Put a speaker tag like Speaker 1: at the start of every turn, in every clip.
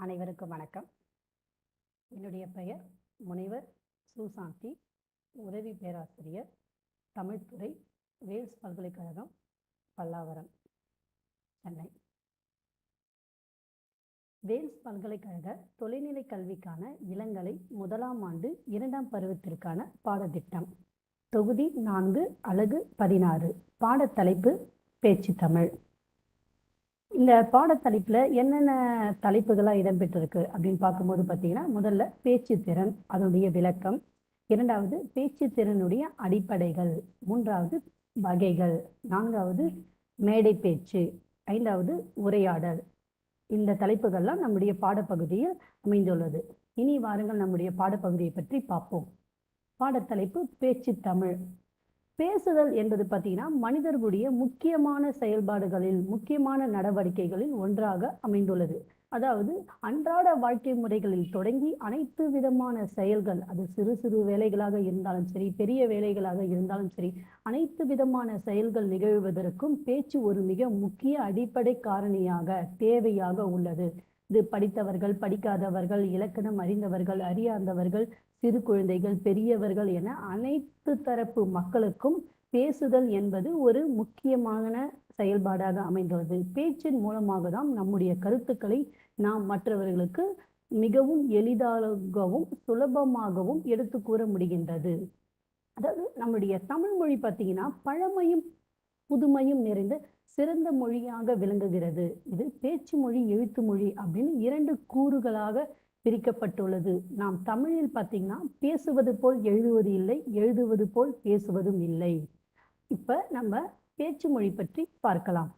Speaker 1: அனைவருக்கும் வணக்கம். என்னுடைய பெயர் முனைவர் சுசாந்தி உதவி பேராசிரியர் தமிழ்துறை வேல்ஸ் பல்கலைக்கழகம் பல்லாவரம் சென்னை. வேல்ஸ் பல்கலைக்கழக தொலைநிலை கல்விக்கான இளங்கலை முதலாம் ஆண்டு இரண்டாம் பருவத்திற்கான பாடத்திட்டம். தொகுதி நான்கு அலகு பதினாறு பாடத்தலைப்பு பேச்சு தமிழ். இந்த பாடத்தலைப்பில் என்னென்ன தலைப்புகளாக இடம்பெற்றிருக்கு அப்படின்னு பார்க்கும்போது பார்த்தீங்கன்னா முதல்ல பேச்சு திறன் அதனுடைய விளக்கம். இரண்டாவது பேச்சு திறனுடைய அடிப்படைகள். மூன்றாவது வகைகள். நான்காவது மேடை பேச்சு. ஐந்தாவது உரையாடல். இந்த தலைப்புகள்லாம் நம்முடைய பாடப்பகுதியில் அமைந்துள்ளது. இனி வாருங்கள் நம்முடைய பாடப்பகுதியை பற்றி பார்ப்போம். பாடத்தலைப்பு பேச்சு தமிழ். பேசுதல் என்பது பார்த்தீங்கன்னா மனிதர்களுடைய முக்கியமான செயல்பாடுகளில் முக்கியமான நடவடிக்கைகளில் ஒன்றாக அமைந்துள்ளது. அதாவது அன்றாட வாழ்க்கை முறைகளில் தொடங்கி அனைத்து விதமான செயல்கள் அது சிறு சிறு வேலைகளாக இருந்தாலும் சரி பெரிய வேலைகளாக இருந்தாலும் சரி அனைத்து விதமான செயல்கள் நிகழ்வதற்கும் பேச்சு ஒரு மிக முக்கிய அடிப்படை காரணியாக தேவையாக உள்ளது. இது படித்தவர்கள் படிக்காதவர்கள் இலக்கணம் அறிந்தவர்கள் அறியாதவர்கள் சிறு குழந்தைகள் பெரியவர்கள் என அனைத்து தரப்பு மக்களுக்கும் பேசுதல் என்பது ஒரு முக்கியமான செயல்பாடாக அமைந்துள்ளது. பேச்சின் மூலமாக தான் நம்முடைய கருத்துக்களை நாம் மற்றவர்களுக்கு மிகவும் எளிதாகவும் சுலபமாகவும் எடுத்து கூற முடிகின்றது. அதாவது நம்முடைய தமிழ் மொழி பார்த்தீங்கன்னா பழமையும் புதுமையும் நிறைந்த சிறந்த மொழியாக விளங்குகிறது. இது பேச்சு மொழி எழுத்து மொழி அப்படின்னு இரண்டு கூறுகளாக பிரிக்கப்பட்டுள்ளது. நாம் தமிழில் பார்த்தீங்கன்னா பேசுவது போல் எழுதுவது இல்லை எழுதுவது போல் பேசுவதும் இல்லை. இப்போ நம்ம பேச்சு மொழி பற்றி பார்க்கலாம்.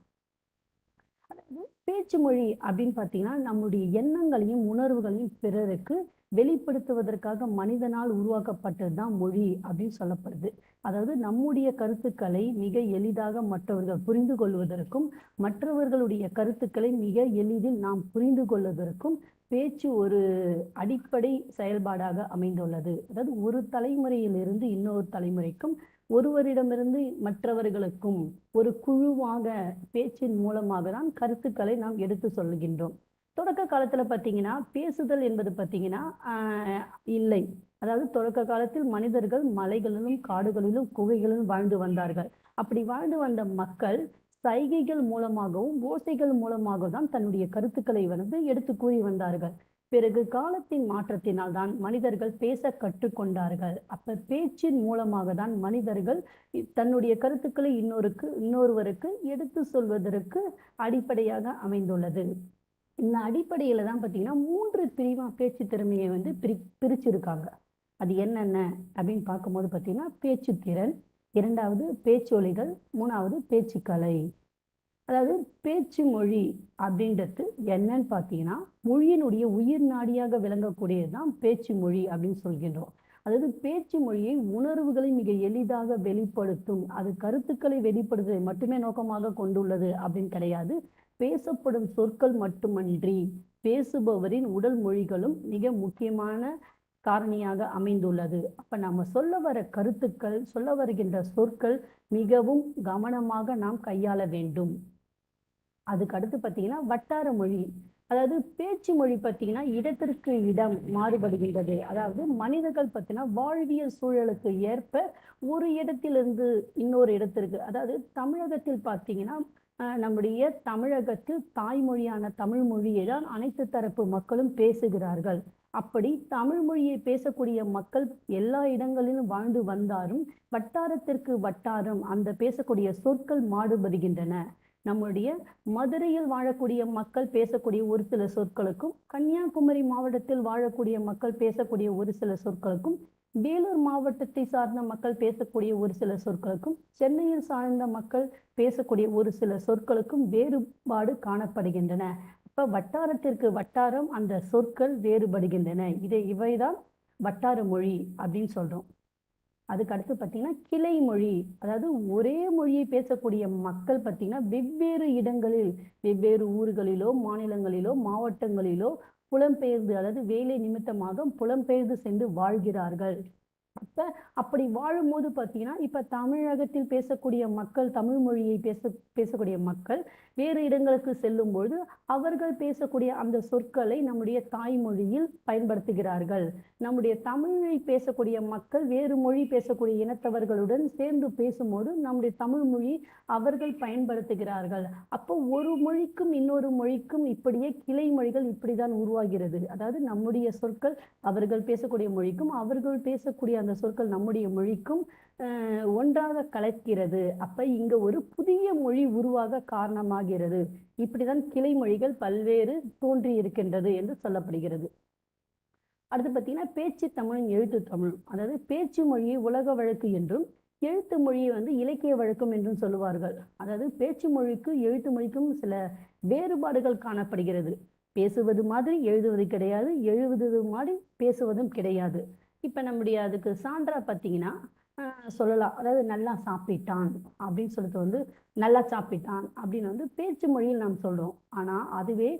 Speaker 1: அதாவது பேச்சு மொழி அப்படின்னு பார்த்தீங்கன்னா நம்முடைய எண்ணங்களையும் உணர்வுகளையும் பிறருக்கு வெளிப்படுத்துவதற்காக மனிதனால் உருவாக்கப்பட்டது தான் மொழி அப்படின்னு சொல்லப்படுது. அதாவது நம்முடைய கருத்துக்களை மிக எளிதாக மற்றவர்கள் புரிந்து கொள்வதற்கும் மற்றவர்களுடைய கருத்துக்களை மிக எளிதில் நாம் புரிந்து கொள்வதற்கும் பேச்சு ஒரு அடிப்படை செயல்பாடாக அமைந்துள்ளது. அதாவது ஒரு தலைமுறையிலிருந்து இன்னொரு தலைமுறைக்கும் ஒருவரிடமிருந்து மற்றவர்களுக்கும் ஒரு குழுவாக பேச்சின் மூலமாக தான் கருத்துக்களை நாம் எடுத்து சொல்கின்றோம். தொடக்க காலத்துல பார்த்தீங்கன்னா பேசுதல் என்பது பார்த்தீங்கன்னா இல்லை. அதாவது தொடக்க காலத்தில் மனிதர்கள் மலைகளிலும் காடுகளிலும் குகைகளிலும் வாழ்ந்து வந்தார்கள். அப்படி வாழ்ந்து வந்த மக்கள் சைகைகள் மூலமாகவும் ஓசைகள் மூலமாக தான் தன்னுடைய கருத்துக்களை வந்து எடுத்து கூறி வந்தார்கள். பிறகு காலத்தின் மாற்றத்தினால் தான் மனிதர்கள் பேச கற்றுக்கொண்டார்கள். அப்ப பேச்சின் மூலமாக தான் மனிதர்கள் தன்னுடைய கருத்துக்களை இன்னொருக்கு இன்னொருவருக்கு எடுத்து சொல்வதற்கு அடிப்படையாக அமைந்துள்ளது. இந்த அடிப்படையில தான் பார்த்தீங்கன்னா மூன்று பிரிவா பேச்சு திறமையை வந்து பிரி பிரிச்சிருக்காங்க. அது என்னென்ன அப்படின்னு பார்க்கும்போது பார்த்தீங்கன்னா பேச்சு திறன் இரண்டாவது பேச்சொலிகள் மூணாவது பேச்சுக்கலை அதாவது பேச்சு மொழி அப்படின்றது என்னன்னு பார்த்தீங்கன்னா மொழியினுடைய உயிர் நாடியாக விளங்கக்கூடியது தான் பேச்சு மொழி அப்படின்னு சொல்கின்றோம். அதாவது பேச்சு மொழியை உணர்வுகளை மிக எளிதாக வெளிப்படுத்தும் அது கருத்துக்களை வெளிப்படுத்துவதை மட்டுமே நோக்கமாக கொண்டுள்ளது அப்படின்னு கிடையாது. பேசப்படும் சொற்கள் மட்டுமன்றி பேசுபவரின் உடல் மொழிகளும் மிக முக்கியமான காரணியாக அமைந்துள்ளது. அப்போ நம்ம சொல்ல வர கருத்துக்கள் சொல்ல வருகின்ற சொற்கள் மிகவும் கவனமாக நாம் கையாள வேண்டும். அதுக்கு அடுத்து பார்த்தீங்கன்னா வட்டார மொழி அதாவது பேச்சு மொழி பார்த்தீங்கன்னா இடத்திற்கு இடம் மாறுபடுகின்றது. அதாவது மனிதர்கள் பார்த்தீங்கன்னா வாழ்வியல் சூழலுக்கு ஏற்ப ஒரு இடத்திலிருந்து இன்னொரு இடத்திற்கு அதாவது தமிழகத்தில் பார்த்தீங்கன்னா நம்முடைய தமிழகத்தில் தாய்மொழியான தமிழ் மொழியை தான் அனைத்து தரப்பு மக்களும் பேசுகிறார்கள். அப்படி தமிழ் மொழியை பேசக்கூடிய மக்கள் எல்லா இடங்களிலும் வாழ்ந்து வந்தாலும் வட்டாரத்திற்கு வட்டாரம் அந்த பேசக்கூடிய சொற்கள் மாறுபடுகின்றன. நம்முடைய மதுரையில் வாழக்கூடிய மக்கள் பேசக்கூடிய ஒரு சில சொற்களுக்கும் கன்னியாகுமரி மாவட்டத்தில் வாழக்கூடிய மக்கள் பேசக்கூடிய ஒரு சில சொற்களுக்கும் வேலூர் மாவட்டத்தை சார்ந்த மக்கள் பேசக்கூடிய ஒரு சில சொற்களுக்கும் சென்னையில் சார்ந்த மக்கள் பேசக்கூடிய ஒரு சில சொற்களுக்கும் வேறுபாடு காணப்படுகின்றன. இப்போ வட்டாரத்திற்கு வட்டாரம் அந்த சொற்கள் வேறுபடுகின்றன. இதை இவைதான் வட்டார மொழி அப்படின்னு சொல்றோம். அதுக்கு அடுத்து பார்த்தீங்கன்னா கிளை மொழி. அதாவது ஒரே மொழியை பேசக்கூடிய மக்கள் பார்த்தீங்கன்னா வெவ்வேறு இடங்களில் வெவ்வேறு ஊர்களிலோ மாநிலங்களிலோ மாவட்டங்களிலோ புலம்பெயர்ந்து அதாவது வேலை நிமித்தமாக புலம்பெயர்ந்து சென்று வாழ்கிறார்கள். அப்ப அப்படி வாழும்போது பார்த்தீங்கன்னா இப்ப தமிழகத்தில் பேசக்கூடிய மக்கள் தமிழ் மொழியை பேச பேசக்கூடிய மக்கள் வேறு இடங்களுக்கு செல்லும்போது அவர்கள் பேசக்கூடிய அந்த சொற்களை நம்முடைய தாய்மொழியில் பயன்படுத்துகிறார்கள். நம்முடைய தமிழை பேசக்கூடிய மக்கள் வேறு மொழி பேசக்கூடிய இனத்தவர்களுடன் சேர்ந்து பேசும்போது நம்முடைய தமிழ் மொழி அவர்கள் பயன்படுத்துகிறார்கள். அப்போ ஒரு மொழிக்கும் இன்னொரு மொழிக்கும் இப்படியே கிளை மொழிகள் இப்படிதான் உருவாகிறது. அதாவது நம்முடைய சொற்கள் அவர்கள் பேசக்கூடிய மொழிக்கும் அவர்கள் பேசக்கூடிய அந்த சொற்கள் நம்முடைய மொழிக்கும் ஒன்றாக கலக்கிறது. அப்ப இங்க ஒரு புதிய மொழி உருவாக காரணமாகிறது. இப்படிதான் கிளை மொழிகள் பல்வேறு தோன்றி இருக்கின்றது என்று சொல்லப்படுகிறது. அடுத்து பார்த்தீங்கன்னா பேச்சு தமிழும் எழுத்து தமிழும் அதாவது பேச்சு மொழியை உலக வழக்கு என்றும் எழுத்து மொழியை வந்து இலக்கிய வழக்கம் என்றும் சொல்லுவார்கள். அதாவது பேச்சு மொழிக்கும் எழுத்து மொழிக்கும் சில வேறுபாடுகள் காணப்படுகிறது. பேசுவது மாதிரி எழுதுவது கிடையாது. எழுதுவது மாதிரி பேசுவதும் கிடையாது. இப்போ நம்முடைய அதுக்கு சான்றா பார்த்தீங்கன்னா சொல்லலாம். அதாவது நல்லா சாப்பிட்டான் அப்படின்னு சொல்லிட்டு வந்து நல்லா சாப்பிட்டான் அப்படின்னு வந்து பேச்சு மொழியில் நாம் சொல்கிறோம் ஆனால் அதுவே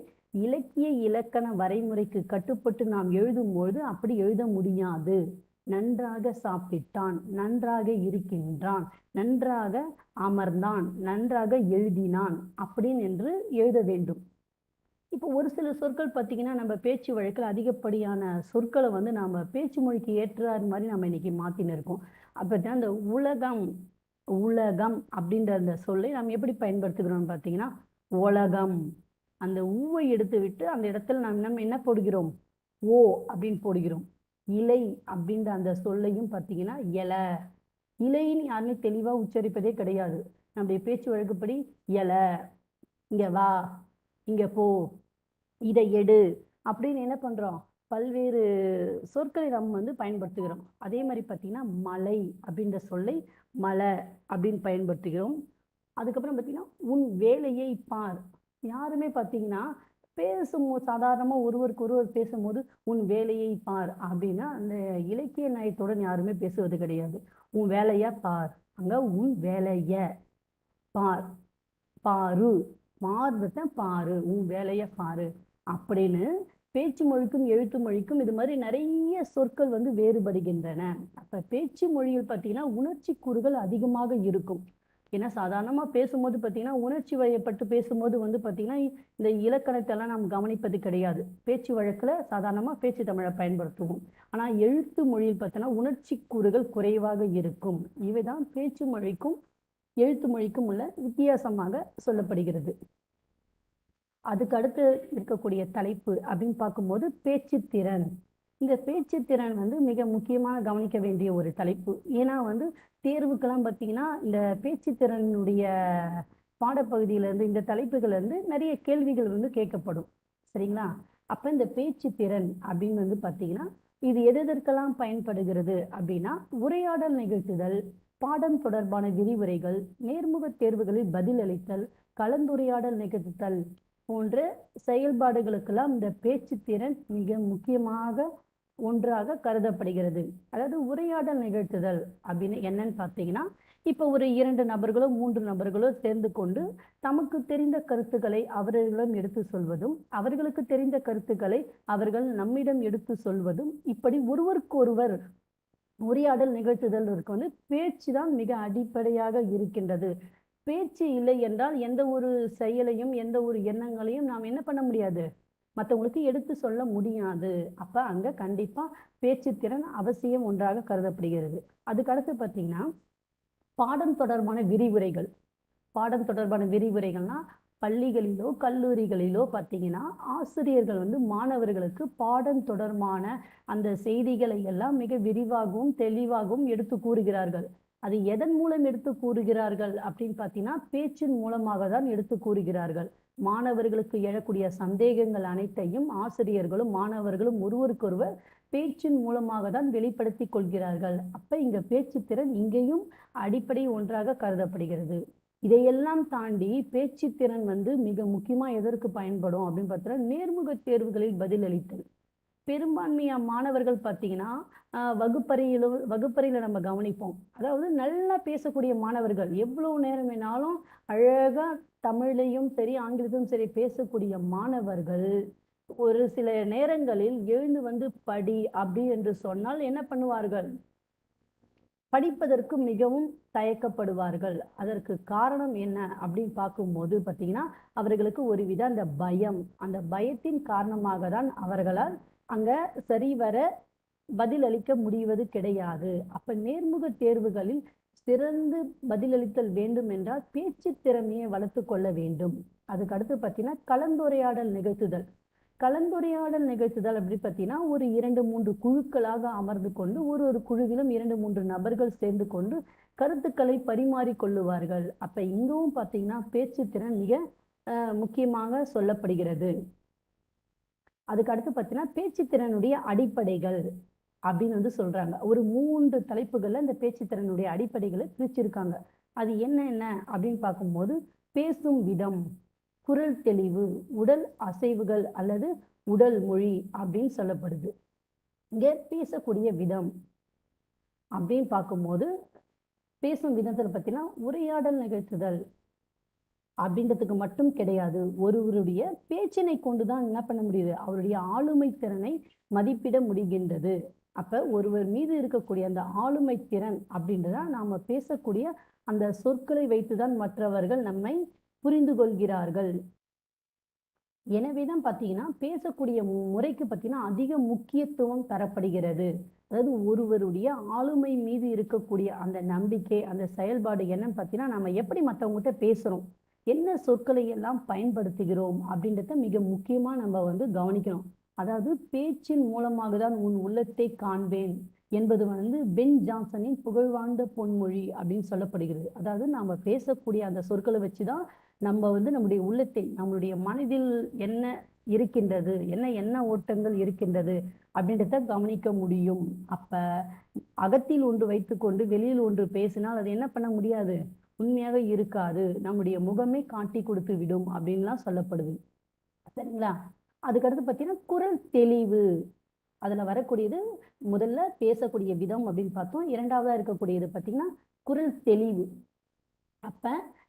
Speaker 1: இலக்கிய இலக்கண வரைமுறைக்கு கட்டுப்பட்டு நாம் எழுதும்பொழுது அப்படி எழுத முடியாது. நன்றாக சாப்பிட்டான் நன்றாக இருக்கின்றான் நன்றாக அமர்ந்தான் நன்றாக எழுதினான் அப்படின்னு என்று எழுத வேண்டும். இப்போ ஒரு சில சொற்கள் பார்த்தீங்கன்னா நம்ம பேச்சு வழக்கில் அதிகப்படியான சொற்களை வந்து நம்ம பேச்சு மொழிக்கு ஏற்றார் மாதிரி நம்ம இன்னைக்கு மாற்றின்னு இருக்கோம். அப்போ தான் அந்த உலகம் உலகம் அப்படின்ற அந்த சொல்லை நம்ம எப்படி பயன்படுத்துகிறோம்னு பார்த்தீங்கன்னா உலகம். அந்த ஊவை எடுத்து விட்டு அந்த இடத்துல நாம் நம்ம என்ன போடுகிறோம்? ஓ அப்படின்னு போடுகிறோம். இலை அப்படின்ற அந்த சொல்லையும் பார்த்தீங்கன்னா இலை இலைன்னு யாருமே தெளிவாக உச்சரிப்பதே கிடையாது. நம்முடைய பேச்சு வழக்குப்படி இலை இங்கே வா இங்கே போ. இதை எடு அப்படின்னு என்ன பண்ணுறோம் பல்வேறு சொற்களை நம்ம வந்து பயன்படுத்துகிறோம். அதே மாதிரி பார்த்தீங்கன்னா மலை அப்படின்ற சொல்லை மலை அப்படின்னு பயன்படுத்துகிறோம். அதுக்கப்புறம் பார்த்தீங்கன்னா உன் வேலையை பார். யாருமே பார்த்தீங்கன்னா பேசும்போது சாதாரணமாக ஒருவருக்கு ஒருவர் பேசும்போது உன் வேலையை பார் அப்படின்னா அந்த இலக்கிய நயத்துடன் யாருமே பேசுவது கிடையாது. உன் வேலையை பார். அங்கே உன் வேலைய பார். பாரு. மாறுபட்ட பாரு. உன் வேலையை பாரு. அப்படின்னு பேச்சு மொழிக்கும் எழுத்து மொழிக்கும் இது மாதிரி நிறைய சொற்கள் வந்து வேறுபடுகின்றன. அப்போ பேச்சு மொழியில் பார்த்தீங்கன்னா உணர்ச்சி கூறுகள் அதிகமாக இருக்கும். ஏன்னா சாதாரணமாக பேசும்போது பார்த்தீங்கன்னா உணர்ச்சி வயப்பட்டு பேசும்போது வந்து பார்த்தீங்கன்னா இந்த இலக்கணத்தை எல்லாம் நாம் கவனிப்பது கிடையாது. பேச்சு வழக்கில் சாதாரணமாக பேச்சு தமிழை பயன்படுத்துவோம். ஆனால் எழுத்து மொழியில் பார்த்தோன்னா உணர்ச்சி கூறுகள் குறைவாக இருக்கும். இவைதான் பேச்சு மொழிக்கும் எழுத்து மொழிக்கும் உள்ள வித்தியாசமாக சொல்லப்படுகிறது. அதுக்கு அடுத்து இருக்கக்கூடிய தலைப்பு அப்படின்னு பார்க்கும்போது பேச்சுத்திறன். இந்த பேச்சுத்திறன் வந்து மிக முக்கியமான கவனிக்க வேண்டிய ஒரு தலைப்பு. ஏன்னா வந்து தேர்வுக்கெல்லாம் பார்த்தீங்கன்னா இந்த பேச்சுத்திறனுடைய பாடப்பகுதியில இருந்து இந்த தலைப்புகள்லேருந்து நிறைய கேள்விகள் வந்து கேட்கப்படும். சரிங்களா? அப்போ இந்த பேச்சுத்திறன் அப்படின்னு வந்து பார்த்தீங்கன்னா இது எது எதற்கெல்லாம் பயன்படுகிறது அப்படின்னா உரையாடல் நிகழ்த்துதல் பாடம் தொடர்பான விரிவுரைகள் நேர்முக தேர்வுகளில் பதிலளித்தல் கலந்துரையாடல் நிகழ்த்துதல் போன்ற செயல்பாடுகளுக்கெல்லாம் இந்த பேச்சு திறன் மிக முக்கியமாக ஒன்றாக கருதப்படுகிறது. அதாவது உரையாடல் நிகழ்த்துதல் அப்படின்னு என்னன்னு பார்த்தீங்கன்னா இப்போ ஒரு இரண்டு நபர்களோ மூன்று நபர்களோ சேர்ந்து கொண்டு தமக்கு தெரிந்த கருத்துக்களை அவர்களிடம் எடுத்து சொல்வதும் அவர்களுக்கு தெரிந்த கருத்துக்களை அவர்கள் நம்மிடம் எடுத்து சொல்வதும் இப்படி ஒருவருக்கொருவர் உரையாடல் நிகழ்த்துதல் இருக்கு வந்து பேச்சு தான் மிக அடிப்படையாக இருக்கின்றது. பேச்சு இல்லை என்றால் எந்த ஒரு செயலையும் எந்த ஒரு எண்ணங்களையும் நாம் என்ன பண்ண முடியாது? மற்றவங்களுக்கு எடுத்து சொல்ல முடியாது. அப்ப அங்க கண்டிப்பா பேச்சுத்திறன் அவசியம் ஒன்றாக கருதப்படுகிறது. அதுக்கு அடுத்து பார்த்தீங்கன்னா பாடம் தொடர்பான விரிவுரைகள். பாடம் தொடர்பான விரிவுரைகள்னா பள்ளிகளிலோ கல்லூரிகளிலோ பார்த்தீங்கன்னா ஆசிரியர்கள் வந்து மாணவர்களுக்கு பாடம் தொடர்பான அந்த செய்திகளை எல்லாம் மிக விரிவாகவும் தெளிவாகவும் எடுத்து கூறுகிறார்கள். அது எதன் மூலம் எடுத்து கூறுகிறார்கள் அப்படின்னு பார்த்தீங்கன்னா பேச்சின் மூலமாக தான் எடுத்து கூறுகிறார்கள். மாணவர்களுக்கு எழக்கூடிய சந்தேகங்கள் அனைத்தையும் ஆசிரியர்களும் மாணவர்களும் ஒருவருக்கொருவர் பேச்சின் மூலமாக தான் வெளிப்படுத்தி கொள்கிறார்கள். அப்ப இங்க பேச்சுத்திறன் இங்கேயும் அடிப்படை ஒன்றாக கருதப்படுகிறது. இதையெல்லாம் தாண்டி பேச்சுத்திறன் வந்து மிக முக்கியமா எதற்கு பயன்படும் அப்படின்னு பார்த்தா நேர்முக தேர்வுகளில் பதிலளித்தல். பெரும்பான்மையாக மாணவர்கள் பார்த்தீங்கன்னா வகுப்பறையிலும் வகுப்பறையில் நம்ம கவனிப்போம். அதாவது நல்லா பேசக்கூடிய மாணவர்கள் எவ்வளோ நேரம் வேணாலும் அழகாக தமிழையும் சரி ஆங்கிலத்திலும் சரி பேசக்கூடிய மாணவர்கள் ஒரு சில நேரங்களில் எழுந்து வந்து படி அப்படி என்று சொன்னால் என்ன பண்ணுவார்கள்? படிப்பதற்கு மிகவும் தயக்கப்படுவார்கள். அதற்கு காரணம் என்ன அப்படின்னு பார்க்கும்போது பார்த்தீங்கன்னா அவர்களுக்கு ஒருவித அந்த பயம். அந்த பயத்தின் காரணமாக தான் அவர்களால் அங்கே சரிவர பதிலளிக்க முடிவது கிடையாது. அப்போ நேர்முக தேர்வுகளில் சிறந்து பதிலளித்தல் வேண்டும் என்றால் பேச்சு திறமையை வளர்த்து கொள்ள வேண்டும். அதுக்கு அடுத்து பார்த்தீங்கன்னா கலந்துரையாடல் நிகழ்த்துதல். கலந்துரையாடல் நிகழ்த்துதல் அப்படி பார்த்தீங்கன்னா ஒரு இரண்டு மூன்று குழுக்களாக அமர்ந்து கொண்டு ஒரு ஒரு குழுவிலும் இரண்டு மூன்று நபர்கள் சேர்ந்து கொண்டு கருத்துக்களை பரிமாறிக்கொள்ளுவார்கள் அப்ப இங்கவும் பார்த்தீங்கன்னா பேச்சு திறன் மிக முக்கியமாக சொல்லப்படுகிறது. அதுக்கு அடுத்து பார்த்தீங்கன்னா பேச்சு திறனுடைய அடிப்படைகள் அப்படின்னு வந்து சொல்றாங்க. ஒரு மூன்று தலைப்புகள்ல இந்த பேச்சு திறனுடைய அடிப்படைகளை பிரிச்சிருக்காங்க. அது என்ன என்ன அப்படின்னு பார்க்கும்போது பேசும் விதம். குரல் தெளிவு உடல் அசைவுகள் அல்லது உடல் மொழி அப்படின்னு சொல்லப்படுது. இங்கே பேசக்கூடிய விதம் அப்படின்னு பார்க்கும்போது பேசும் விதத்தில் பார்த்தீங்கன்னா உரையாடல் நிகழ்த்துதல் அப்படின்றதுக்கு மட்டும் கிடையாது. ஒருவருடைய பேச்சினை கொண்டுதான் என்ன பண்ண முடியுது? அவருடைய ஆளுமை திறனை மதிப்பிட முடிகின்றது. அப்ப ஒருவர் மீது இருக்கக்கூடிய அந்த ஆளுமை திறன் அப்படின்றத நாம பேசக்கூடிய அந்த சொற்களை வைத்துதான் மற்றவர்கள் நம்மை புரிந்து கொள்கிறார்கள். எனவேதான் பார்த்தீங்கன்னா பேசக்கூடிய முறைக்கு பார்த்தீங்கன்னா அதிக முக்கியத்துவம் தரப்படுகிறது. அதாவது ஒருவருடைய ஆளுமை மீது இருக்கக்கூடிய அந்த நம்பிக்கை அந்த செயல்பாடு என்னன்னு பார்த்தீங்கன்னா நம்ம எப்படி மற்றவங்ககிட்ட பேசுகிறோம் என்ன சொற்களை எல்லாம் பயன்படுத்துகிறோம் அப்படின்றத மிக முக்கியமாக நம்ம வந்து கவனிக்கணும். அதாவது பேச்சின் மூலமாக தான் உன் உள்ளத்தை காண்பேன். என்பது வந்து பென் ஜான்சனின் புகழ்வாய்ந்த பொன்மொழி அப்படின்னு சொல்லப்படுகிறது. அதாவது நாம பேசக்கூடிய அந்த சொற்களை வச்சுதான் நம்ம வந்து நம்முடைய உள்ளத்தை நம்மளுடைய மனதில் என்ன இருக்கின்றது என்ன என்ன ஓட்டங்கள் இருக்கின்றது அப்படின்றத கவனிக்க முடியும். அப்ப அகத்தில் ஒன்று வைத்துக்கொண்டு வெளியில் ஒன்று பேசினால் அது என்ன பண்ண முடியாது? உண்மையாக இருக்காது. நம்முடைய முகமே காட்டி கொடுத்து விடும் அப்படின்லாம் சொல்லப்படுது. சரிங்களா? அதுக்கடுத்து பார்த்தீங்கன்னா குரல் தெளிவு. அதுல வரக்கூடியது முதல்ல பேசக்கூடிய விதம் அப்படின்னு பார்த்தோம். இரண்டாவதா இருக்கக்கூடியது பார்த்தீங்கன்னா குரல் தெளிவு. அப்ப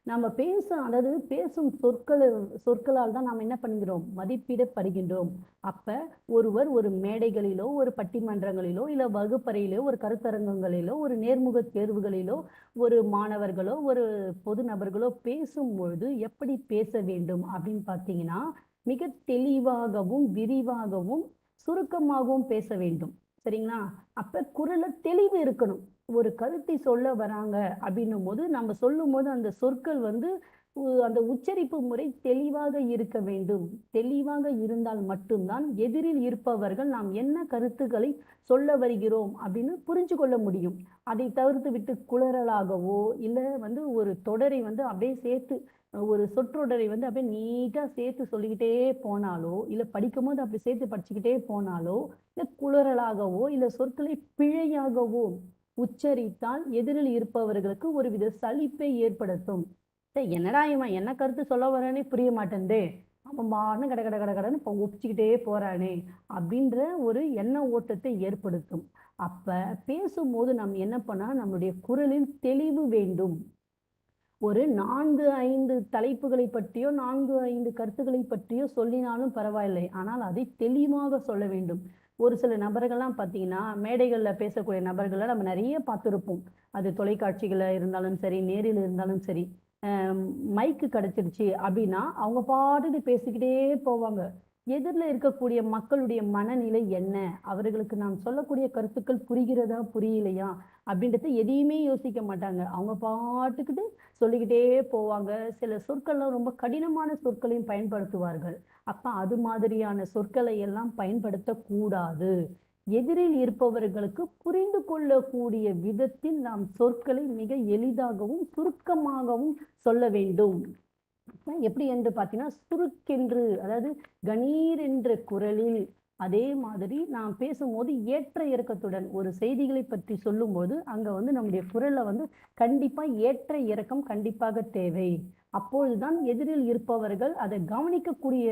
Speaker 1: நம்ம பேச அதாவது பேசும் சொற்கள் சொற்களால் தான் நாம் என்ன பண்ணுகிறோம்? மதிப்பிடப்படுகின்றோம். அப்ப ஒருவர் ஒரு மேடைகளிலோ ஒரு பட்டிமன்றங்களிலோ இல்ல வகுப்பறையிலோ ஒரு கருத்தரங்கங்களிலோ ஒரு நேர்முக தேர்வுகளிலோ ஒரு மாணவர்களோ ஒரு பொது நபர்களோ பேசும்பொழுது எப்படி பேச வேண்டும் அப்படின்னு பார்த்தீங்கன்னா மிக தெளிவாகவும் விரிவாகவும் சுருக்கமாகவும் பேச வேண்டும். சரிங்களா? அப்ப குரல்ல தெளிவு இருக்கணும். ஒரு கருத்தை சொல்ல வராங்க அப்படின்னும் போது நம்ம சொல்லும் போது அந்த சொற்கள் வந்து அந்த உச்சரிப்பு முறை தெளிவாக இருக்க வேண்டும். தெளிவாக இருந்தால் மட்டும்தான் எதிரில் இருப்பவர்கள் நாம் என்ன கருத்துக்களை சொல்ல வருகிறோம் அப்படின்னு புரிஞ்சு கொள்ள முடியும். அதை தவிர்த்து விட்டு குளறலாகவோ இல்லை வந்து ஒரு தொடரை வந்து அப்படியே சேர்த்து ஒரு சொற்றொடரை வந்து அப்படியே நீட்டாக சேர்த்து சொல்லிக்கிட்டே போனாலோ இல்லை படிக்கும்போது அப்படி சேர்த்து படிச்சுக்கிட்டே போனாலோ இல்லை குளறலாகவோ இல்லை சொற்களை பிழையாகவோ உச்சரித்தால் எதிரில் இருப்பவர்களுக்கு ஒருவித சலிப்பை ஏற்படுத்தும். என்னடா இவன்? என்ன கருத்து சொல்ல வரானே புரிய மாட்டேன்தே. அவன் மாறுனு கட கட கட கடன்னு இப்போ ஒப்பிச்சுக்கிட்டே போறானே அப்படின்ற ஒரு எண்ண ஓட்டத்தை ஏற்படுத்தும். அப்ப பேசும்போது நம்ம என்ன பண்ணால் நம்மளுடைய குரலில் தெளிவு வேண்டும். ஒரு நான்கு ஐந்து தலைப்புகளை பற்றியோ நான்கு ஐந்து கருத்துக்களை பற்றியோ சொல்லினாலும் பரவாயில்லை. ஆனால் அதை தெளிவாக சொல்ல வேண்டும். ஒரு சில நபர்கள்லாம் பார்த்தீங்கன்னா மேடைகளில் பேசக்கூடிய நபர்களை நம்ம நிறைய பார்த்துருப்போம். அது தொலைக்காட்சிகளில் இருந்தாலும் சரி நேரில் இருந்தாலும் சரி. மைக்கு கிடைச்சிருச்சு அப்படின்னா அவங்க பாட்டுட்டு பேசிக்கிட்டே போவாங்க. எதிரில் இருக்கக்கூடிய மக்களுடைய மனநிலை என்ன? அவர்களுக்கு நாம் சொல்லக்கூடிய கருத்துக்கள் புரிகிறதா புரியலையா? அப்படின்றத எதையுமே யோசிக்க மாட்டாங்க. அவங்க பாட்டுக்கிட்டு சொல்லிக்கிட்டே போவாங்க. சில சொற்கள்லாம் ரொம்ப கடினமான சொற்களையும் பயன்படுத்துவார்கள். அப்ப அது மாதிரியான சொற்களை எல்லாம் பயன்படுத்தக்கூடாது. எதிரில் இருப்பவர்களுக்கு புரிந்து கொள்ளக்கூடிய விதத்தில் நாம் சொற்களை மிக எளிதாகவும் சுருக்கமாகவும் சொல்ல வேண்டும். எப்படி என்று பார்த்தீங்கன்னா சுருக்கென்று அதாவது கணீர் என்ற குரலில் அதே மாதிரி நாம் பேசும்போது ஏற்ற இறக்கத்துடன் ஒரு செய்திகளை பற்றி சொல்லும்போது அங்கே வந்து நம்முடைய குரலை வந்து கண்டிப்பாக ஏற்ற இறக்கம் கண்டிப்பாக தேவை. அப்பொழுதுதான் எதிரில் இருப்பவர்கள் அதை கவனிக்கக்கூடிய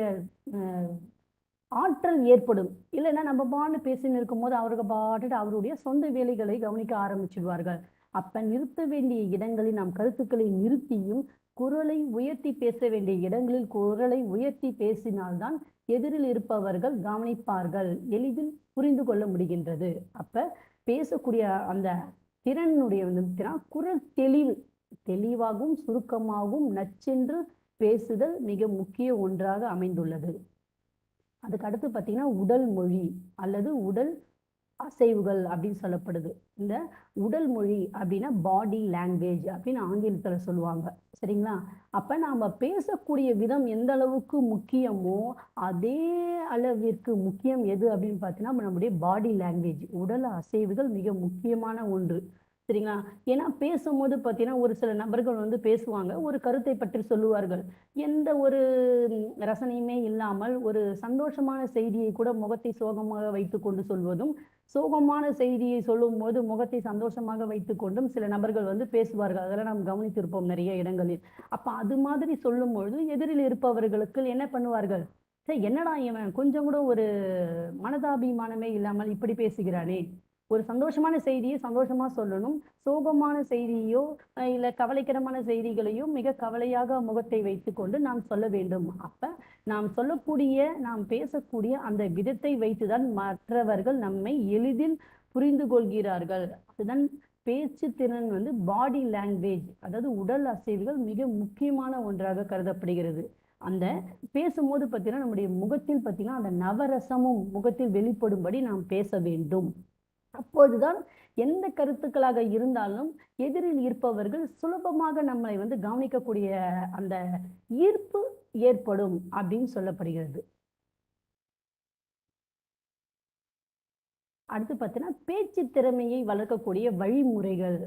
Speaker 1: ஆற்றல் ஏற்படும். இல்லைன்னா நம்ம பாட்டு பேசின்னு இருக்கும்போது அவர்கள் பாட்டுட்டு அவருடைய சொந்த வேலைகளை கவனிக்க ஆரம்பிச்சிடுவார்கள். அப்போ நிறுத்த வேண்டிய இடங்களில் நாம் கருத்துக்களை நிறுத்தியும் குரலை உயர்த்தி பேச வேண்டிய இடங்களில் குரலை உயர்த்தி பேசினால்தான் எதிரில் இருப்பவர்கள் கவனிப்பார்கள். எளிதில் புரிந்து கொள்ள முடிகின்றது. அப்போ பேசக்கூடிய அந்த திறனுடைய வந்து பார்த்தீங்கன்னா குரல் தெளிவு தெளிவாகவும் சுருக்கமாகவும் நச்சென்று பேசுதல் மிக முக்கிய ஒன்றாக அமைந்துள்ளது. அதுக்கு அடுத்து பார்த்தீங்கன்னா உடல் மொழி அல்லது உடல் அசைவுகள் அப்படின்னு சொல்லப்படுது. இந்த உடல் மொழி அப்படின்னா பாடி லாங்குவேஜ் அப்படின்னு ஆங்கிலத்தில் சொல்லுவாங்க. சரிங்களா? அப்போ நாம் பேசக்கூடிய விதம் எந்த அளவுக்கு முக்கியமோ அதே அளவிற்கு முக்கியம் எது அப்படின்னு பார்த்தீங்கன்னா நம்முடைய பாடி லாங்குவேஜ் உடல் அசைவுகள் மிக முக்கியமான ஒன்று. சரிங்களா? ஏன்னா பேசும்போது பார்த்தீங்கன்னா ஒரு சில நபர்கள் வந்து பேசுவாங்க. ஒரு கருத்தை பற்றி சொல்லுவார்கள். எந்த ஒரு ரசனையுமே இல்லாமல் ஒரு சந்தோஷமான செய்தியை கூட முகத்தை சோகமாக வைத்துக்கொண்டு சொல்வதும் சோகமான செய்தியை சொல்லும்போது முகத்தை சந்தோஷமாக வைத்துக்கொண்டும் சில நபர்கள் வந்து பேசுவார்கள். அதெல்லாம் நாம் கவனித்திருப்போம் நிறைய இடங்களில். அப்போ அது மாதிரி சொல்லும் பொழுது எதிரில் இருப்பவர்களுக்கு என்ன பண்ணுவார்கள்? சரி என்னடா இவன்? கொஞ்சம் கூட ஒரு மனதாபிமானமே இல்லாமல் இப்படி பேசுகிறானே? ஒரு சந்தோஷமான செய்தியை சந்தோஷமா சொல்லணும். சோகமான செய்தியோ இல்லை கவலைக்கிடமான செய்திகளையோ மிக கவலையாக முகத்தை வைத்துக்கொண்டு நாம் சொல்ல வேண்டும். அப்ப நாம் சொல்லக்கூடிய நாம் பேசக்கூடிய அந்த விதத்தை வைத்துதான் மற்றவர்கள் நம்மை எளிதில் புரிந்து கொள்கிறார்கள். அதுதான் பேச்சு திறன் வந்து பாடி லாங்குவேஜ் அதாவது உடல் அசைவுகள் மிக முக்கியமான ஒன்றாக கருதப்படுகிறது. அந்த பேசும்போது பார்த்தீங்கன்னா நம்முடைய முகத்தில் பார்த்தீங்கன்னா அந்த நவரசமும் முகத்தில் வெளிப்படும்படி நாம் பேச வேண்டும். அப்போதுதான் எந்த கருத்துக்களாக இருந்தாலும் எதிரில் இருப்பவர்கள் சுலபமாக நம்மளை வந்து கவனிக்கக்கூடிய அந்த ஈர்ப்பு ஏற்படும் அப்படின்னு சொல்லப்படுகிறது. அடுத்து பார்த்தீங்கன்னா பேச்சு திறமையை வளர்க்கக்கூடிய வழிமுறைகள்.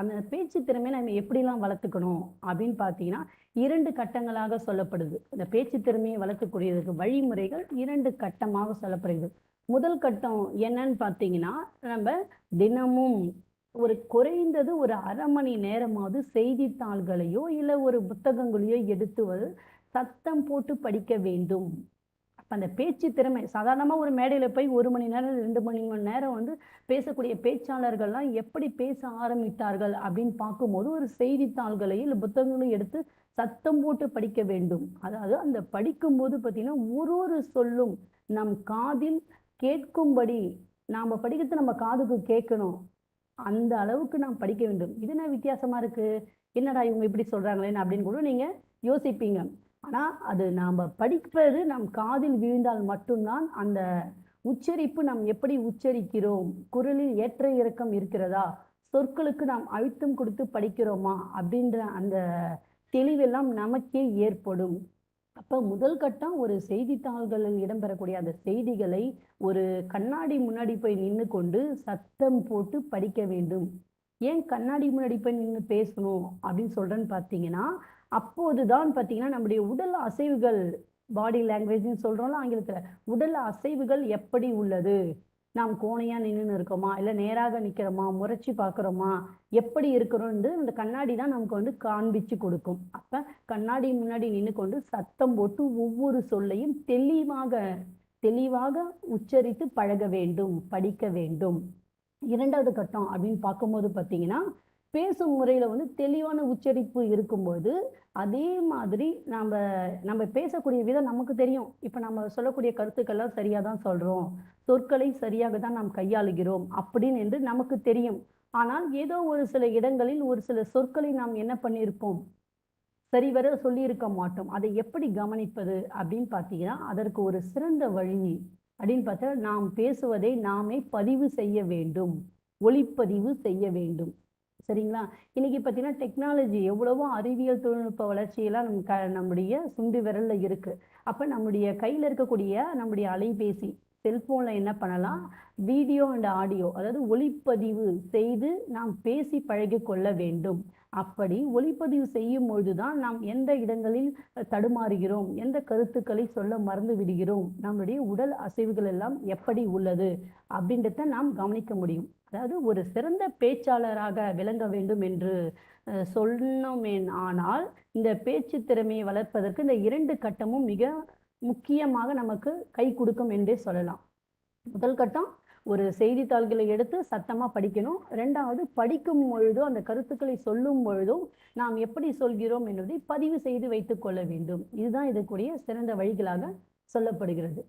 Speaker 1: அந்த பேச்சு திறமையை நம்ம எப்படிலாம் வளர்த்துக்கணும் அப்படின்னு பார்த்தீங்கன்னா இரண்டு கட்டங்களாக சொல்லப்படுது. இந்த பேச்சு திறமையை வளர்க்கக்கூடியதுக்கு வழிமுறைகள் இரண்டு கட்டமாக சொல்லப்படுகிறது. முதல் கட்டம் என்னன்னு பார்த்தீங்கன்னா நம்ம தினமும் ஒரு குறைந்தது ஒரு அரை மணி நேரமாவது செய்தித்தாள்களையோ இல்லை ஒரு புத்தகங்களையோ எடுத்து சத்தம் போட்டு படிக்க வேண்டும். அப்போ அந்த பேச்சு திறமை சாதாரணமாக ஒரு மேடையில் போய் ஒரு மணி நேரம் ரெண்டு மணி மணி நேரம் வந்து பேசக்கூடிய பேச்சாளர்கள்லாம் எப்படி பேச ஆரம்பித்தார்கள் அப்படின்னு பார்க்கும்போது ஒரு செய்தித்தாள்களையும் இல்லை புத்தகங்களையும் எடுத்து சத்தம் போட்டு படிக்க வேண்டும். அதாவது அந்த படிக்கும்போது பார்த்தீங்கன்னா ஒரு ஒரு சொல்லும் நம் காதில் கேட்கும்படி நாம் படிக்கிறது நம்ம காதுக்கு கேட்கணும். அந்த அளவுக்கு நாம் படிக்க வேண்டும். இது என்ன வித்தியாசமாக இருக்குது என்னடா இவங்க இப்படி சொல்கிறாங்களேன்னு அப்படின்னு கூட நீங்கள் யோசிப்பீங்க. ஆனால் அது நாம் படிப்பது நம் காதில் விழுந்தால் மட்டும்தான் அந்த உச்சரிப்பு நாம் எப்படி உச்சரிக்கிறோம்? குரலில் ஏற்ற இறக்கம் இருக்கிறதா? சொற்களுக்கு நாம் அழுத்தம் கொடுத்து படிக்கிறோமா? அப்படின்ற அந்த தெளிவெல்லாம் நமக்கே ஏற்படும். அப்போ முதல் கட்டம் ஒரு செய்தித்தாள்களில் இடம்பெறக்கூடிய அந்த செய்திகளை ஒரு கண்ணாடி முன்னாடி போய் நின்று கொண்டு சத்தம் போட்டு படிக்க வேண்டும். ஏன் கண்ணாடி முன்னாடி போய் நின்று பேசணும் அப்படின்னு சொல்கிறேன்னு பார்த்தீங்கன்னா அப்போது தான் பார்த்தீங்கன்னா நம்முடைய உடல் அசைவுகள் பாடி லாங்குவேஜ்னு சொல்கிறோம்ல ஆங்கிலத்தில் உடல் அசைவுகள் எப்படி உள்ளது? நாம் கோணையாக நின்றுன்னு இருக்கோமா? இல்லை நேராக நிற்கிறோமா முறைச்சி பார்க்குறோமா? எப்படி இருக்கிறோன்னு அந்த கண்ணாடி தான் நமக்கு வந்து காண்பிச்சு கொடுக்கும். அப்போ கண்ணாடி முன்னாடி நின்று கொண்டு சத்தம் போட்டு ஒவ்வொரு சொல்லையும் தெளிவாக தெளிவாக உச்சரித்து பழக வேண்டும் படிக்க வேண்டும். இரண்டாவது கட்டம் அப்படின்னு பார்க்கும்போது பார்த்தீங்கன்னா பேசும் முறையில் வந்து தெளிவான உச்சரிப்பு இருக்கும்போது அதே மாதிரி நம்ம நம்ம பேசக்கூடிய விதம் நமக்கு தெரியும். இப்போ நம்ம சொல்லக்கூடிய கருத்துக்கள்லாம் சரியாக தான் சொல்கிறோம் சொற்களை சரியாக தான் நாம் கையாளுகிறோம் அப்படின்னு என்று நமக்கு தெரியும். ஆனால் ஏதோ ஒரு சில இடங்களில் ஒரு சில சொற்களை நாம் என்ன பண்ணியிருப்போம்? சரிவர சொல்லியிருக்க மாட்டோம். அதை எப்படி கவனிப்பது அப்படின்னு பார்த்தீங்கன்னா அதற்கு ஒரு சிறந்த வழி அப்படின்னு பார்த்தா நாம் பேசுவதை நாமே பதிவு செய்ய வேண்டும். ஒளிப்பதிவு செய்ய வேண்டும். சரிங்களா? இன்னைக்கு பார்த்தீங்கன்னா டெக்னாலஜி எவ்வளவோ அறிவியல் தொழில்நுட்ப வளர்ச்சியெல்லாம் நம் க நம்முடைய சுண்டு விரலில் இருக்குது அப்போ நம்முடைய கையில் இருக்கக்கூடிய நம்முடைய அலைபேசி செல்ஃபோனில் என்ன பண்ணலாம்? வீடியோ அண்ட் ஆடியோ அதாவது ஒளிப்பதிவு செய்து நாம் பேசி பழகி கொள்ள வேண்டும். அப்படி ஒளிப்பதிவு செய்யும் பொழுதுதான் நாம் எந்த இடங்களில் தடுமாறுகிறோம் எந்த கருத்துக்களை சொல்ல மறந்து விடுகிறோம் நம்முடைய உடல் அசைவுகள் எல்லாம் எப்படி உள்ளது அப்படின்றத நாம் கவனிக்க முடியும். அதாவது ஒரு சிறந்த பேச்சாளராக விளங்க வேண்டும் என்று சொன்னோமே ஆனால் இந்த பேச்சு திறமையை வளர்ப்பதற்கு இந்த இரண்டு கட்டமும் மிக முக்கியமாக நமக்கு கை கொடுக்கும் என்றே சொல்லலாம். முதல் கட்டம் ஒரு செய்தித்தாள்களை எடுத்து சத்தமாக படிக்கணும். ரெண்டாவது படிக்கும் பொழுதும் அந்த கருத்துக்களை சொல்லும் பொழுதும் நாம் எப்படி சொல்கிறோம் என்பதை பதிவு செய்து வைத்துக் கொள்ள வேண்டும். இதுதான் இதுக்குரிய சிறந்த வழிகளாக சொல்லப்படுகிறது.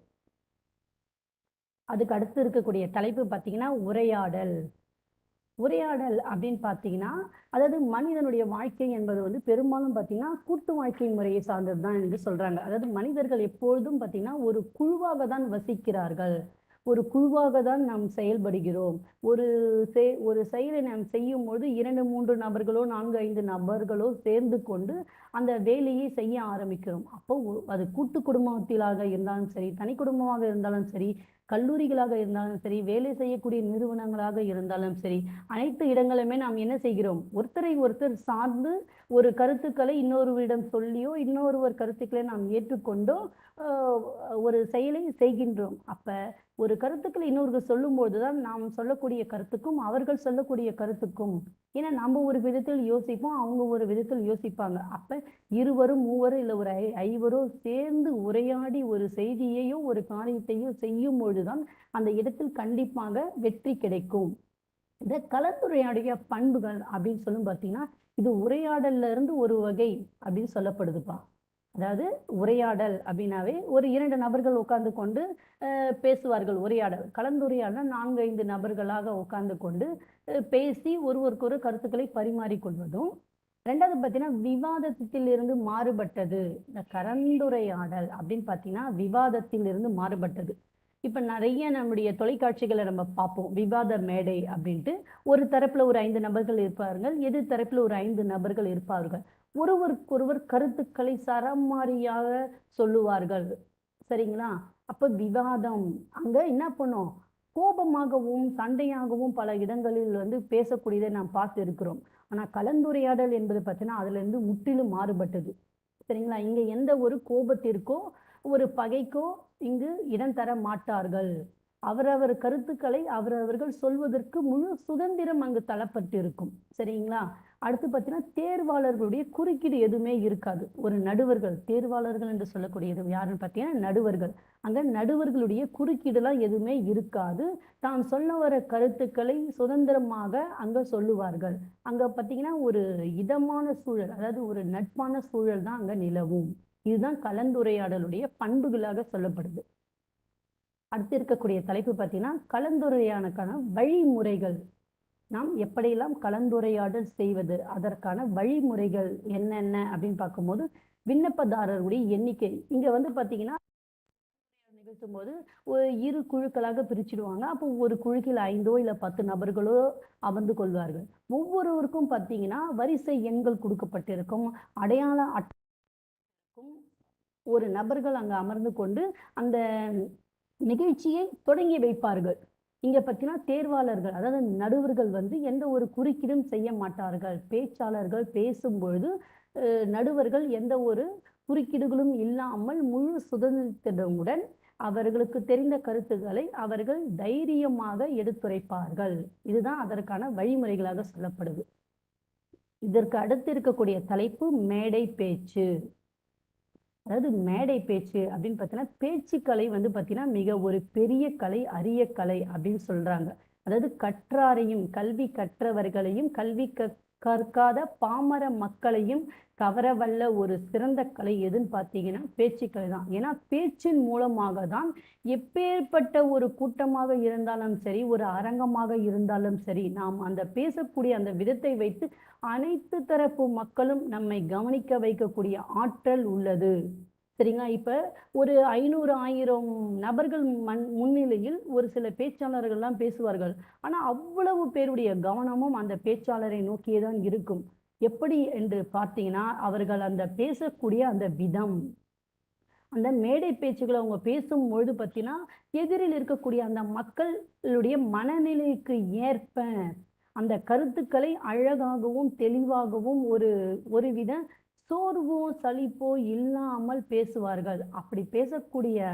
Speaker 1: அதுக்கு அடுத்து இருக்கக்கூடிய தலைப்பு பார்த்தீங்கன்னா உரையாடல். உரையாடல் அப்படின்னு பார்த்தீங்கன்னா அதாவது மனிதனுடைய வாழ்க்கை என்பது வந்து பெரும்பாலும் பார்த்தீங்கன்னா கூட்டு வாழ்க்கை முறையை சார்ந்தது தான் என்று சொல்றாங்க. அதாவது மனிதர்கள் எப்பொழுதும் பார்த்தீங்கன்னா ஒரு குழுவாக தான் வசிக்கிறார்கள். ஒரு குழுவாக தான் நாம் செயல்படுகிறோம். ஒரு செ ஒரு செயலை நாம் செய்யும் பொழுது இரண்டு மூன்று நபர்களோ நான்கு ஐந்து நபர்களோ சேர்ந்து கொண்டு அந்த வேலையை செய்ய ஆரம்பிக்கிறோம். அப்போ அது கூட்டு குடும்பத்திலாக இருந்தாலும் சரி தனி குடும்பமாக இருந்தாலும் சரி கல்லூரிகளாக இருந்தாலும் சரி வேலை செய்யக்கூடிய நிறுவனங்களாக இருந்தாலும் சரி அனைத்து இடங்களுமே நாம் என்ன செய்கிறோம்? ஒருத்தரை ஒருத்தர் சார்ந்து ஒரு கருத்துக்களை இன்னொருவரிடம் சொல்லியோ இன்னொருவர் கருத்துக்களை நாம் ஏற்றுக்கொண்டோ ஒரு செயலை செய்கின்றோம். அப்ப ஒரு கருத்துக்களை இன்னொருவர் சொல்லும்போது தான் நாம் சொல்லக்கூடிய கருத்துக்கும் அவர்கள் சொல்லக்கூடிய கருத்துக்கும். ஏன்னா நம்ம ஒரு விதத்தில் யோசிப்போம் அவங்க ஒரு விதத்தில் யோசிப்பாங்க. அப்ப இருவரும் மூவரும் இல்லை ஒரு ஐ ஐவரோ சேர்ந்து உரையாடி ஒரு செய்தியையோ ஒரு காரியத்தையோ செய்யும் பொழுது பொழுதுதான் அந்த இடத்தில் கண்டிப்பாக வெற்றி கிடைக்கும். இந்த கலந்துரையாடிய பண்புகள் அப்படின்னு சொல்லும் பார்த்தீங்கன்னா இது உரையாடல்ல இருந்து ஒரு வகை அப்படின்னு சொல்லப்படுதுப்பா. அதாவது உரையாடல் அப்படின்னாவே ஒரு இரண்டு நபர்கள் உட்கார்ந்து கொண்டு பேசுவார்கள் உரையாடல். கலந்துரையாடல் நான்கு ஐந்து நபர்களாக உட்கார்ந்து கொண்டு பேசி ஒருவருக்கொரு கருத்துக்களை பரிமாறிக்கொள்வதும் ரெண்டாவது பார்த்தீங்கன்னா விவாதத்தில் இருந்து மாறுபட்டது. இந்த கலந்துரையாடல் அப்படின்னு பார்த்தீங்கன்னா விவாதத்தில் இருந்து மாறுபட்டது. இப்போ நிறைய நம்முடைய தொலைக்காட்சிகளை நம்ம பார்ப்போம். விவாத மேடை அப்படின்ட்டு ஒரு தரப்புல ஒரு ஐந்து நபர்கள் இருப்பார்கள். எது தரப்புல ஒரு ஐந்து நபர்கள் இருப்பார்கள். ஒருவருக்கொருவர் கருத்துக்களை சரமாரியாக சொல்லுவார்கள். சரிங்களா? அப்ப விவாதம். அங்க என்ன பண்ணும்? கோபமாகவும் சண்டையாகவும் பல இடங்களில் வந்து பேசக்கூடியதை நாம் பார்த்து இருக்கிறோம் ஆனா கலந்துரையாடல் என்பது பார்த்தீங்கன்னா அதுல இருந்து முற்றிலும் மாறுபட்டது. சரிங்களா? இங்க எந்த ஒரு கோபத்திற்கோ ஒரு பகைக்கோ இங்கு இடம் தர மாட்டார்கள். அவரவர் கருத்துக்களை அவரவர்கள் சொல்வதற்கு முழு சுதந்திரம் அங்கு தளப்பட்டு இருக்கும் சரிங்களா? அடுத்து பார்த்தீங்கன்னா தேர்வாளர்களுடைய குறுக்கீடு எதுவுமே இருக்காது. ஒரு நடுவர்கள் தேர்வாளர்கள் என்று சொல்லக்கூடியது யாருன்னு பார்த்தீங்கன்னா நடுவர்கள். அங்கே நடுவர்களுடைய குறுக்கீடுலாம் எதுவுமே இருக்காது. தான் சொல்ல வர கருத்துக்களை சுதந்திரமாக அங்கே சொல்லுவார்கள். அங்கே பார்த்தீங்கன்னா ஒரு இதமான சூழல் அதாவது ஒரு நட்பான சூழல் தான் அங்கே நிலவும். இதுதான் கலந்துரையாடலுடைய பண்புகளாக சொல்லப்படுது. அடுத்து இருக்கக்கூடிய தலைப்பு பார்த்தீங்கன்னா கலந்துரையானக்கான வழிமுறைகள். நாம் எப்படியெல்லாம் கலந்துரையாடல் செய்வது அதற்கான வழிமுறைகள் என்னென்ன அப்படின்னு பார்க்கும்போது விண்ணப்பதாரருடைய எண்ணிக்கை. இங்க வந்து பார்த்தீங்கன்னா நிகழ்த்தும் போது ஒரு இரு குழுக்களாக பிரிச்சிடுவாங்க. அப்போ ஒரு குழுக்கில் ஐந்தோ இல்லை பத்து நபர்களோ அமர்ந்து கொள்வார்கள். ஒவ்வொருவருக்கும் பார்த்தீங்கன்னா வரிசை எண்கள் கொடுக்கப்பட்டிருக்கும். அடையாள அட்டை ஒரு நபர்கள் அங்கே அமர்ந்து கொண்டு அந்த நிகழ்ச்சியை தொடங்கி வைப்பார்கள். இங்கே பார்த்தீங்கன்னா தேர்வாளர்கள் அதாவது நடுவர்கள் வந்து எந்த ஒரு குறுக்கீடும் செய்ய மாட்டார்கள். பேச்சாளர்கள் பேசும்பொழுது நடுவர்கள் எந்த ஒரு குறுக்கீடுகளும் இல்லாமல் முழு சுதந்திரத்துடன் அவர்களுக்கு தெரிந்த கருத்துக்களை அவர்கள் தைரியமாக எடுத்துரைப்பார்கள். இதுதான் அதற்கான வழிமுறைகளாக சொல்லப்படுது. இதற்கு அடுத்து இருக்கக்கூடிய தலைப்பு மேடை பேச்சு. அதாவது மேடை பேச்சு அப்படின்னு பார்த்தீங்கன்னா பேச்சுக்கலை வந்து பார்த்தீங்கன்னா மிக ஒரு பெரிய கலை அரிய கலை அப்படின்னு சொல்கிறாங்க அதாவது கற்றாரையும் கல்வி கற்றவர்களையும் கல்வி கற்காத பாமர மக்களையும் கவரவல்ல ஒரு சிறந்த கலை எதுன்னு பார்த்தீங்கன்னா பேச்சுக்கலை தான். ஏன்னா பேச்சின் மூலமாக தான் எப்பேற்பட்ட ஒரு கூட்டமாக இருந்தாலும் சரி ஒரு அரங்கமாக இருந்தாலும் சரி நாம் அந்த பேசக்கூடிய அந்த விதத்தை வைத்து அனைத்து தரப்பு மக்களும் நம்மை கவனிக்க வைக்கக்கூடிய ஆற்றல் உள்ளது. சரிங்களா? இப்போ ஒரு ஐநூறு ஆயிரம் நபர்கள் மண் முன்னிலையில் ஒரு சில பேச்சாளர்கள்லாம் பேசுவார்கள். ஆனால் அவ்வளவு பேருடைய கவனமும் அந்த பேச்சாளரை நோக்கியே தான் இருக்கும். எப்படி என்று பார்த்தீங்கன்னா அவர்கள் அந்த பேசக்கூடிய அந்த விதம். அந்த மேடை பேச்சுகளை அவங்க பேசும்பொழுது பார்த்தீங்கன்னா எதிரில் இருக்கக்கூடிய அந்த மக்களுடைய மனநிலைக்கு ஏற்ப அந்த கருத்துக்களை அழகாகவும் தெளிவாகவும் ஒரு ஒரு வித சோர்வோ சலிப்போ இல்லாமல் பேசுவார்கள். அப்படி பேசக்கூடிய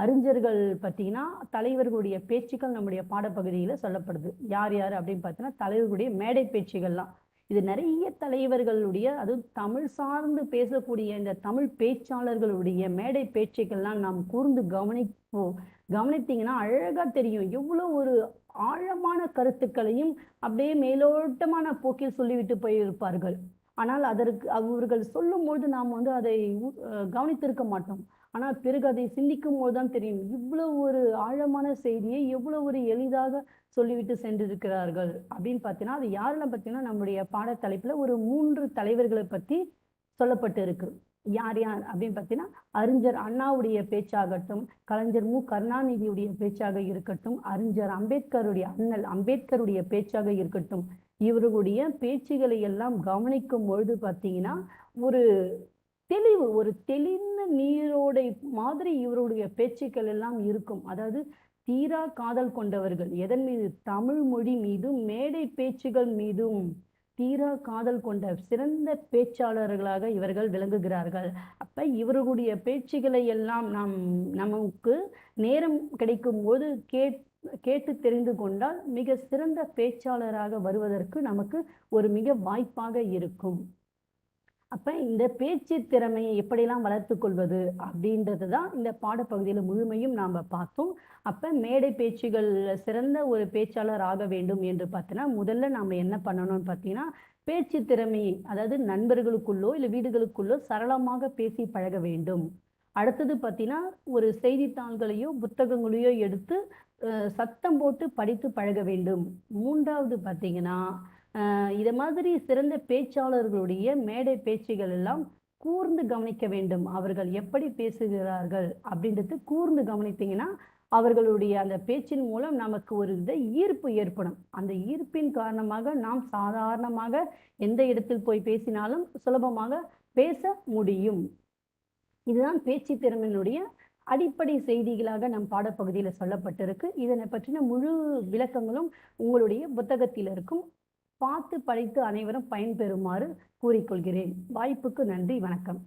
Speaker 1: அறிஞர்கள் பார்த்தீங்கன்னா தலைவர்களுடைய பேச்சுக்கள் நம்முடைய பாடப்பகுதியில் சொல்லப்படுது. யார் யார் அப்படின்னு பார்த்தீங்கன்னா தலைவர்களுடைய மேடை பேச்சுகள்லாம். இது நிறைய தலைவர்களுடைய அதுவும் தமிழ் சார்ந்து பேசக்கூடிய இந்த தமிழ் பேச்சாளர்களுடைய மேடை பேச்சுக்கள்லாம் நாம் கூர்ந்து கவனிப்போம் கவனித்தீங்கன்னா அழகாக தெரியும். எவ்வளோ ஒரு ஆழமான கருத்துக்களையும் அப்படியே மேலோட்டமான போக்கில் சொல்லிவிட்டு போயிருப்பார்கள். ஆனால் அதற்கு அவர்கள் சொல்லும்பொழுது நாம் வந்து அதை கவனித்திருக்க மாட்டோம். ஆனால் பிறகு அதை சிந்திக்கும் போது தான் தெரியும். இவ்வளவு ஒரு ஆழமான செய்தியை எவ்வளவு ஒரு எளிதாக சொல்லிவிட்டு சென்றிருக்கிறார்கள் அப்படின்னு பார்த்தீங்கன்னா அது யாரெல்லாம் பார்த்தீங்கன்னா நம்முடைய பாடத்தலைப்பில் ஒரு மூன்று தலைவர்களை பற்றி சொல்லப்பட்டு இருக்கு யார் யார் அப்படின்னு பார்த்தீங்கன்னா அறிஞர் அண்ணாவுடைய பேச்சாகட்டும் கலைஞர் மு. கருணாநிதியுடைய பேச்சாக இருக்கட்டும் அறிஞர் அம்பேத்கருடைய அண்ணல் அம்பேத்கருடைய பேச்சாக இருக்கட்டும் இவர்களுடைய பேச்சுகளை எல்லாம் கவனிக்கும் பொழுது பார்த்தீங்கன்னா ஒரு தெளிவு ஒரு தெளிந்த நீரோடை மாதிரி இவருடைய பேச்சுக்கள் எல்லாம் இருக்கும். அதாவது தீரா காதல் கொண்டவர்கள் எதன் மீது? தமிழ் மொழி மீதும் மேடை பேச்சுகள் மீதும் தீரா காதல் கொண்ட சிறந்த பேச்சாளர்களாக இவர்கள் விளங்குகிறார்கள். அப்ப இவர்களுடைய பேச்சுகளை எல்லாம் நாம் நமக்கு நேரம் கிடைக்கும் போது கேட் கேட்டு தெரிந்து கொண்டால் மிக சிறந்த பேச்சாளராக வருவதற்கு நமக்கு ஒரு மிக வாய்ப்பாக இருக்கும். அப்போ இந்த பேச்சு திறமையை எப்படியெல்லாம் வளர்த்து கொள்வது அப்படின்றது தான் இந்த பாடப்பகுதியில் முழுமையும் நாம் பார்த்தோம். அப்போ மேடை பேச்சுகள் சிறந்த ஒரு பேச்சாளர் ஆக வேண்டும் என்று பார்த்தீங்கன்னா முதல்ல நாம் என்ன பண்ணணும்னு பார்த்தீங்கன்னா பேச்சு திறமையை அதாவது நண்பர்களுக்குள்ளோ இல்லை வீடுகளுக்குள்ளோ சரளமாக பேசி பழக வேண்டும். அடுத்தது பார்த்தீங்கன்னா ஒரு செய்தித்தாள்களையோ புத்தகங்களையோ எடுத்து சத்தம் போட்டு படித்து பழக வேண்டும். மூன்றாவது பார்த்தீங்கன்னா இதை மாதிரி சிறந்த பேச்சாளர்களுடைய மேடை பேச்சுகள் எல்லாம் கூர்ந்து கவனிக்க வேண்டும். அவர்கள் எப்படி பேசுகிறார்கள் அப்படின்றது கூர்ந்து கவனித்தீங்கன்னா அவர்களுடைய அந்த பேச்சின் மூலம் நமக்கு ஒரு வித ஈர்ப்பு ஏற்படும். அந்த ஈர்ப்பின் காரணமாக நாம் சாதாரணமாக எந்த இடத்தில் போய் பேசினாலும் சுலபமாக பேச முடியும். இதுதான் பேச்சு திறமையினுடைய அடிப்படை செய்திகளாக நம் பாடப்பகுதியில் சொல்லப்பட்டிருக்கு. இதனை பற்றின முழு விளக்கங்களும் உங்களுடைய புத்தகத்தில் இருக்கும். பார்த்து படித்து அனைவரும் பயன்பெறுமாறு கூறிக்கொள்கிறேன். வாய்ப்புக்கு நன்றி. வணக்கம்.